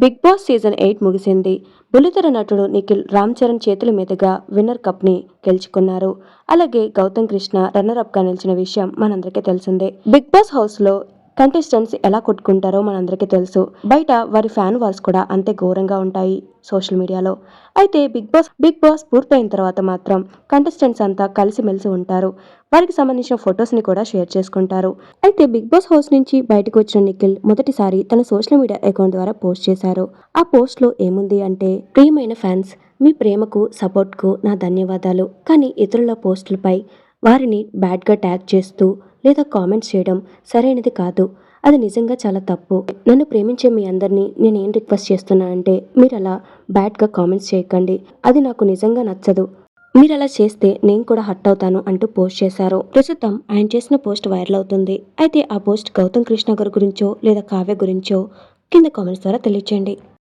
Big boss season eight ముగిసింది. బుల్లితెర నటుడు నిఖిల్ రామ్ చరణ్ చేతుల మీదుగా విన్నర్ కప్ని గెలుచుకున్నారు. అలాగే గౌతమ్ కృష్ణ రన్నర్ అప్గా నిలిచిన విషయం మనందరికీ తెలిసిందే. బిగ్ బాస్ హౌస్లో కంటెస్టెంట్స్ ఎలా కొట్టుకుంటారో మనందరికీ తెలుసు. బయట వారి ఫ్యాన్ వాల్స్ కూడా అంతే ఘోరంగా ఉంటాయి సోషల్ మీడియాలో అయితే బిగ్ బాస్ బిగ్ బాస్ పూర్తయిన తర్వాత మాత్రం కంటెస్టెంట్స్ అంతా కలిసిమెలిసి ఉంటారు. వారికి సంబంధించిన ఫొటోస్ని కూడా షేర్ చేసుకుంటారు. అయితే బిగ్ బాస్ హౌస్ నుంచి బయటకు వచ్చిన నిఖిల్ మొదటిసారి తన సోషల్ మీడియా అకౌంట్ ద్వారా పోస్ట్ చేశారు. ఆ పోస్ట్లో ఏముంది అంటే ప్రియమైన ఫ్యాన్స్ మీ ప్రేమకు సపోర్ట్కు నా ధన్యవాదాలు. కానీ ఇతరుల పోస్టులపై వారిని బ్యాడ్గా ట్యాగ్ చేస్తూ లేదా కామెంట్స్ చేయడం సరైనది కాదు. అది నిజంగా చాలా తప్పు. నన్ను ప్రేమించే మీ అందరినీ నేను ఏం రిక్వెస్ట్ చేస్తున్నానంటే మీరు అలా బ్యాడ్గా కామెంట్స్ చేయకండి. అది నాకు నిజంగా నచ్చదు. మీరు అలా చేస్తే నేను కూడా హర్ట్ అవుతాను అంటూ పోస్ట్ చేశారు. ప్రస్తుతం ఆయన చేసిన పోస్ట్ వైరల్ అవుతుంది. అయితే ఆ పోస్ట్ గౌతమ్ కృష్ణ గారి గురించో లేదా కావ్య గురించో కింద కామెంట్స్ ద్వారా తెలియచేయండి.